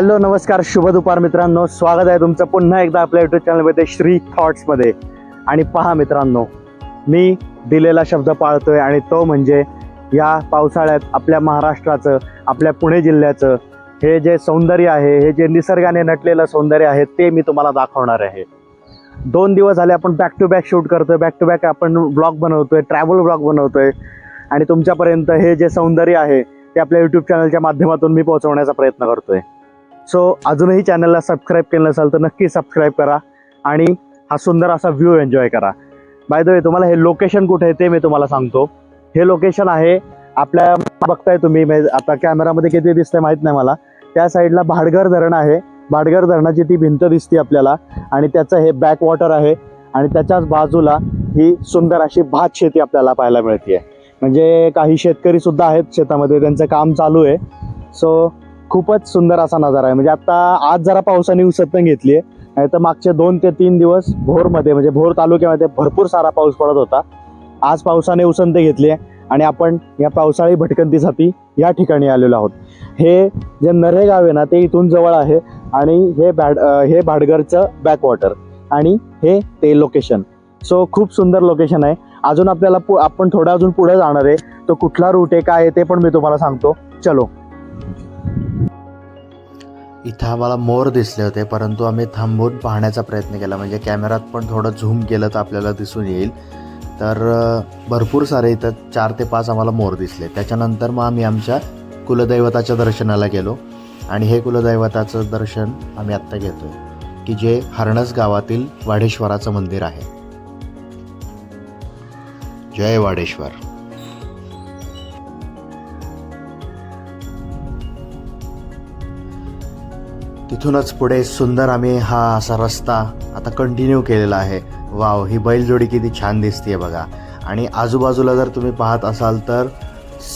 Hello नमस्कार शुभ दुपार मित्रांनो. स्वागत आहे तुमचं पुन्हा एकदा आपल्या युट्यूब चॅनलमध्ये श्री थॉट्समध्ये आणि पहा मित्रांनो मी दिलेला शब्द पाळतोय आणि तो म्हणजे या पावसाळ्यात आपल्या महाराष्ट्राचं आपल्या पुणे जिल्ह्याचं हे जे सौंदर्य आहे हे जे निसर्गाने नटलेलं सौंदर्य आहे ते मी तुम्हाला दाखवणार आहे. दोन दिवस झाले आपण बॅक टू बॅक शूट करतोय बॅक टू बॅक आपण ब्लॉग बनवतोय ट्रॅव्हल ब्लॉग बनवतोय. आणि तुमच्यापर्यंत हे जे सौंदर्य आहे ते आपल्या यूट्यूब चॅनलच्या माध्यमातून मी पोहोचवण्याचा प्रयत्न करतोय. सो अजूनही चॅनलला सबस्क्राईब केलं नसाल तर नक्की सबस्क्राईब करा आणि हा सुंदर असा व्ह्यू एन्जॉय करा. बाय द वे तुम्हाला हे लोकेशन कुठे आहे ते मी तुम्हाला सांगतो. हे लोकेशन आहे आपल्या बघताय तुम्ही म्हणजे आता कॅमेरामध्ये किती दिसतंय माहीत नाही मला. त्या साईडला भाडगर धरण आहे. भाडगर धरणाची ती भिंत दिसते आपल्याला. आणि त्याचं हे बॅक वॉटर आहे. आणि त्याच्याच बाजूला ही सुंदर अशी भात शेती आपल्याला पाहायला मिळते म्हणजे काही शेतकरी सुद्धा आहेत शेतामध्ये. त्यांचं काम चालू आहे. सो खूपच सुंदर असा नजारा आहे. म्हणजे आता आज जरा पावसाने उसतन घेतली आहे. नाही तर मागचे दोन ते तीन दिवस भोरमध्ये म्हणजे भोर तालुक्यामध्ये भरपूर सारा पाऊस पडत होता. आज पावसाने उसंत घेतली आहे आणि आपण या पावसाळी भटकंतीसाठी या ठिकाणी आलेलो आहोत. हे जे नरे गाव आहे ना ते इथून जवळ आहे आणि हे बॅड हे भाडगरचं बॅकवॉटर आणि हे ते लोकेशन सो खूप सुंदर लोकेशन आहे. अजून आपल्याला पु आपण थोडं अजून पुढे जाणार आहे. तो कुठला रूट आहे काय आहे ते पण मी तुम्हाला सांगतो. चलो. इथं आम्हाला मोर दिसले होते परंतु आम्ही थांबून पाहण्याचा प्रयत्न केला. म्हणजे कॅमेरात पण थोडं झूम केलं तर आपल्याला दिसून येईल. तर भरपूर सारे इथं चार ते पाच आम्हाला मोर दिसले. त्याच्यानंतर मग आम्ही आमच्या कुलदैवताच्या दर्शनाला गेलो. आणि हे कुलदैवताचं दर्शन आम्ही आत्ता घेतोय की जे हरणस गावातील वाडेश्वराचं मंदिर आहे. जय वाडेश्वर. तिथूनच पुढे सुंदर आम्ही हा असा रस्ता आता कंटिन्यू केलेला आहे. वाव ही बैलजोडी किती छान दिसते बघा. आणि आजूबाजूला जर तुम्ही पाहत असाल तर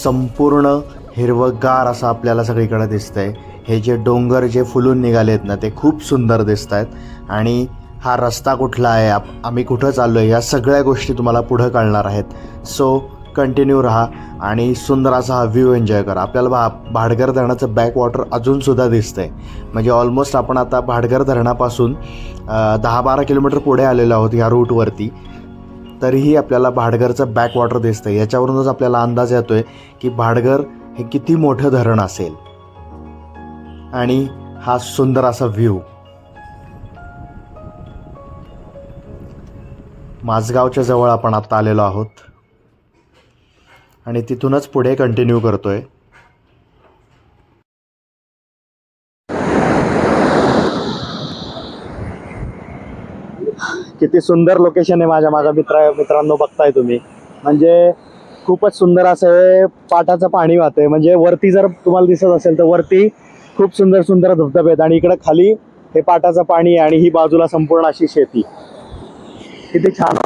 संपूर्ण हिरवगार असं आपल्याला सगळीकडे दिसतंय. हे जे डोंगर जे फुलून निघालेत ना ते खूप सुंदर दिसत आहेत आणि हा रस्ता कुठला आहे? आप आम्ही कुठं चाललो आहे या सगळ्या गोष्टी तुम्हाला पुढं कळणार आहेत. सो कंटिन्यू राहा आणि सुंदर असा हा व्ह्यू एन्जॉय करा. आपल्याला भा भाडगर धरणाचं बॅक वॉटर अजूनसुद्धा आहे म्हणजे ऑलमोस्ट आपण आता भाडगर धरणापासून दहा बारा किलोमीटर पुढे आलेलो आहोत ह्या रूटवरती तरीही आपल्याला भाडगरचं बॅक वॉटर दिसतं याच्यावरूनच आपल्याला अंदाज येतो आहे की भाडगर हे किती मोठं धरण असेल. आणि हा सुंदर असा व्ह्यू माझगावच्या जवळ आपण आता आलेलो आहोत. आणि तिथूनच पुढे कंटिन्यू करतोय. किती सुंदर लोकेशन आहे माझ्या माझ्या मित्र मित्रांनो बघताय तुम्ही. म्हणजे खूपच सुंदर असं हे पाटाचं पाणी वाहतंय. म्हणजे वरती जर तुम्हाला दिसत असेल तर वरती खूप सुंदर सुंदर धबधबे आहेत. आणि इकडं खाली हे पाटाचं पाणी आहे आणि ही बाजूला संपूर्ण अशी शेती. किती छान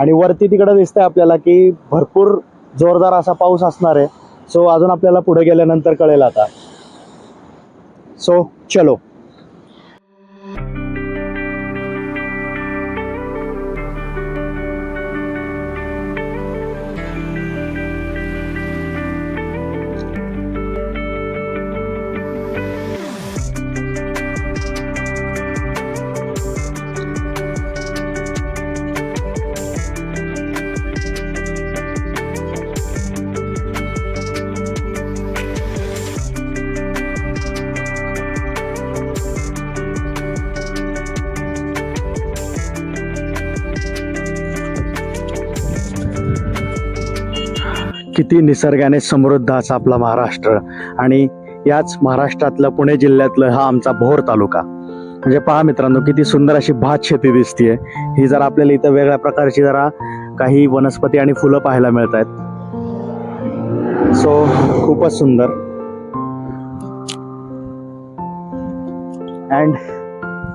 आणि वरती तिकडे दिसतंय आपल्याला की भरपूर जोरदार असा पाऊस असणार आहे. सो अजून आपल्याला पुढे गेल्यानंतर कळेल आता. सो चलो. किती निसर्गाने समृद्ध असा आपला महाराष्ट्र. आणि याच महाराष्ट्रातलं पुणे जिल्ह्यातलं हा आमचा भोर तालुका. म्हणजे पहा मित्रांनो किती सुंदर अशी भात शेती दिसतीये. ही जरा आपल्याला इथं वेगळ्या प्रकारची जरा काही वनस्पती आणि फुलं पाहायला मिळत आहेत सो खूपच सुंदर. And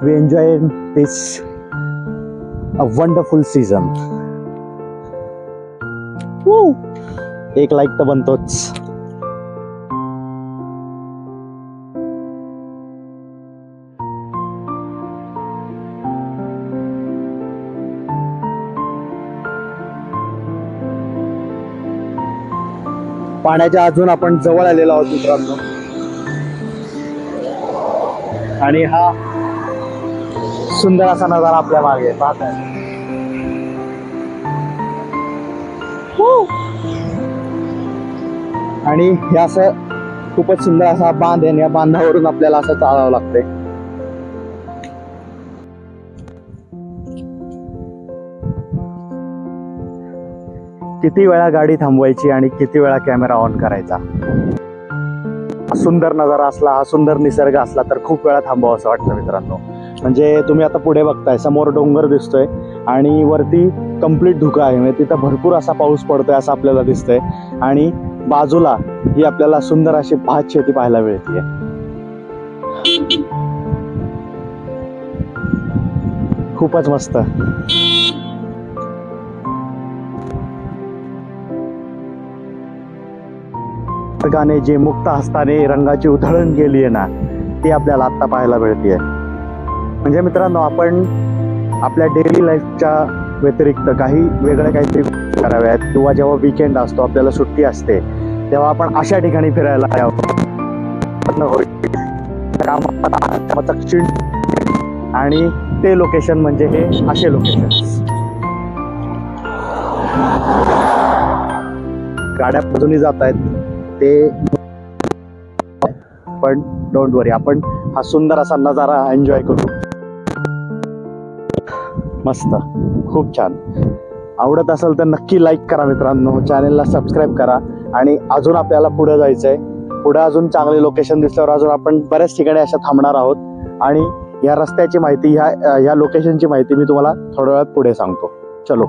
we enjoy this a wonderful season एक लाईक तर बनतोच. पाण्याच्या अजून आपण जवळ आलेलो आहोत मित्रांनो. आणि हा सुंदर असा नजारा आपल्या मागे पाहत आहे आणि हे असं खूपच सुंदर असा बांध आहे आणि या बांधावरून आपल्याला असं चालावं लागतंय. किती वेळा गाडी थांबवायची आणि किती वेळा कॅमेरा ऑन करायचा? सुंदर नजारा असला हा सुंदर निसर्ग असला तर खूप वेळा थांबावं असं वाटतं मित्रांनो. म्हणजे तुम्ही आता पुढे बघताय समोर डोंगर दिसतोय आणि वरती कंप्लीट धुका आहे. म्हणजे तिथं भरपूर असा पाऊस पडतोय असं आपल्याला दिसतंय. आणि बाजूला ही आपल्याला सुंदर अशी भात शेती पाहायला मिळते. खूपच मस्त. गाणे जे मुक्त हस्ताने रंगाची उधळण केली आहे ना ती आपल्याला आत्ता पाहायला मिळते. म्हणजे मित्रांनो आपण आपल्या डेली लाईफच्या व्यतिरिक्त काही वेगळ्या काहीतरी कराव्यात. किंवा जेव्हा विकेंड असतो आपल्याला सुट्टी असते तेव्हा आपण अशा ठिकाणी फिरायला यावं. होईल. आणि ते लोकेशन म्हणजे हे असे लोकेशन गाड्या बाजूनी जात आहेत ते पण डोंट वरी आपण हा सुंदर असा नजारा एन्जॉय करू. मस्त. खूप छान. आवडत असेल तर नक्की लाईक करा मित्रांनो. चॅनेलला सबस्क्राईब करा. आणि अजून आपल्याला पुढे जायचं आहे पुढे अजून चांगले लोकेशन दिसल्यावर अजून आपण बऱ्याच ठिकाणी अशा थांबणार आहोत. आणि या रस्त्याची माहिती ह्या ह्या लोकेशनची माहिती मी तुम्हाला थोड्या वेळात पुढे सांगतो. चलो.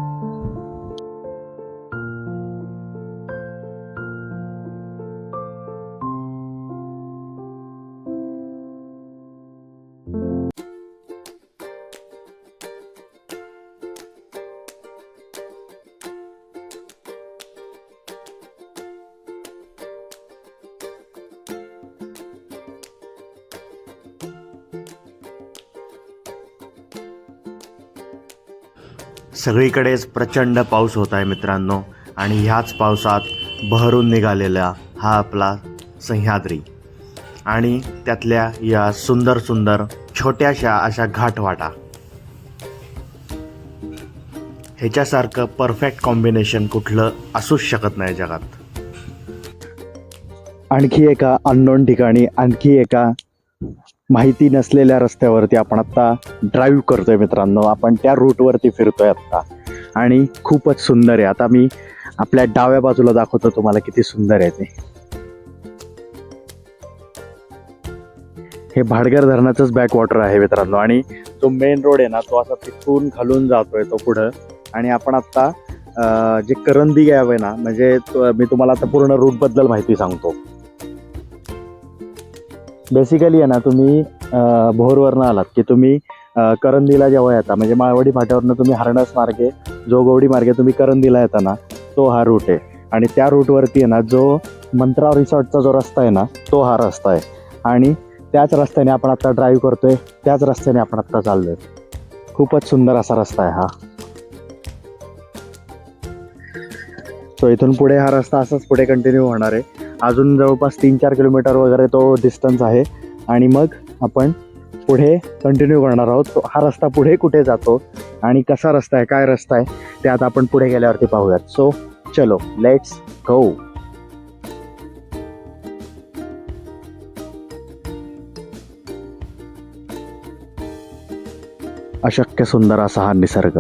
सगळीकडेच प्रचंड पाऊस होत आहे मित्रांनो. आणि ह्याच पावसात बहरून निघालेला हा आपला सह्याद्री. आणि त्यातल्या या सुंदर सुंदर छोट्याशा अशा घाटवाटा. ह्याच्यासारखं परफेक्ट कॉम्बिनेशन कुठलं असूच शकत नाही जगात. आणखी एका अननोन ठिकाणी आणखी एका माहिती नसलेल्या रस्त्यावरती आपण आत्ता ड्राईव्ह करतोय मित्रांनो. आपण त्या रूटवरती फिरतोय आत्ता आणि खूपच सुंदर आहे. आता मी आपल्या डाव्या बाजूला दाखवतो तुम्हाला किती सुंदर आहे ते. हे भाडगर धरणाचंच बॅक वॉटर आहे मित्रांनो. आणि जो मेन रोड आहे ना तो असा तिथून खालून जातोय तो पुढं. आणि आपण आत्ता जे करंदी गॅव आहे ना म्हणजे मी तुम्हाला आता पूर्ण रूटबद्दल माहिती सांगतो. बेसिकली आहे ना तुम्ही भोरवरनं आलात की तुम्ही करंदीला जेव्हा येता म्हणजे माळवडी फाट्यावरनं तुम्ही हरणस मार्गे जोगवडी मार्गे तुम्ही करंदीला येता ना तो हा रूट आहे. आणि त्या रूटवरती आहे ना जो मंत्रा रिसॉर्टचा जो रस्ता आहे ना तो हा रस्ता आहे. आणि त्याच रस्त्याने आपण आत्ता ड्राईव्ह करतोय त्याच रस्त्याने आपण आता चाललोय. खूपच सुंदर असा रस्ता आहे हा. सो इथून पुढे हा रस्ता असाच पुढे कंटिन्यू होणार आहे. अजून जवळपास तीन चार किलोमीटर वगैरे तो डिस्टन्स आहे. आणि मग आपण पुढे कंटिन्यू करणार आहोत. तो हा रस्ता पुढे कुठे जातो आणि कसा रस्ता आहे काय रस्ता आहे ते आता आपण पुढे गेल्यावरती पाहूयात. सो चलो लेट्स गो अशक्य सुंदर असा हा निसर्ग.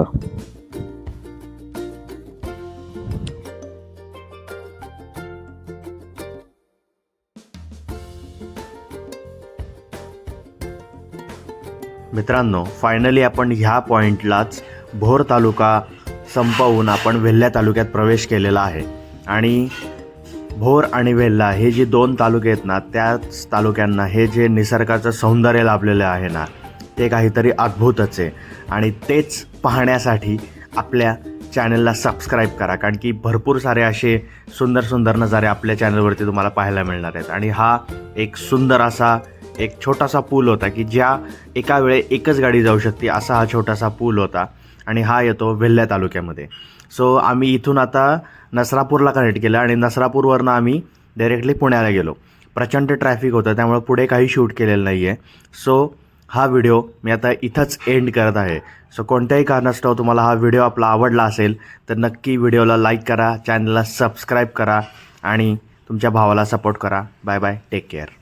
मित्रांनो फायनली आपण ह्या पॉईंटलाच भोर तालुका संपवून आपण वेल्हा तालुक्यात प्रवेश केलेला आहे. आणि भोर आणि वेल्हा हे जे दोन तालुके आहेत ना त्याच तालुक्यांना हे जे निसर्गाचं सौंदर्य लाभलेलं आहे ना ते काहीतरी अद्भुतच आहे. आणि तेच पाहण्यासाठी आपल्या चॅनलला सबस्क्राईब करा कारण की भरपूर सारे असे सुंदर सुंदर नजारे आपल्या चॅनलवरती तुम्हाला पाहायला मिळणार आहेत. आणि हा एक सुंदर असा एक छोटासा पूल होता की ज्या एका वेळे एकच गाडी जाऊ शकते असा हा छोटासा पूल होता आणि हा येतो वेल्हा तालुक्यामध्ये. सो आम्ही इथून आता नसरापूरला कनेक्ट केलं आणि नसरापूरवरनं आम्ही डायरेक्टली पुण्याला गेलो. प्रचंड ट्रॅफिक होतं त्यामुळे पुढे काही शूट केलेलं नाही आहे सो हा व्हिडिओ मी आता इथंच एंड करत आहे. सो कोणत्याही कारणास्तव तुम्हाला हा व्हिडिओ आपला आवडला असेल तर नक्की व्हिडिओला लाईक करा चॅनलला सबस्क्राईब करा आणि तुमच्या भावाला सपोर्ट करा. Bye bye take care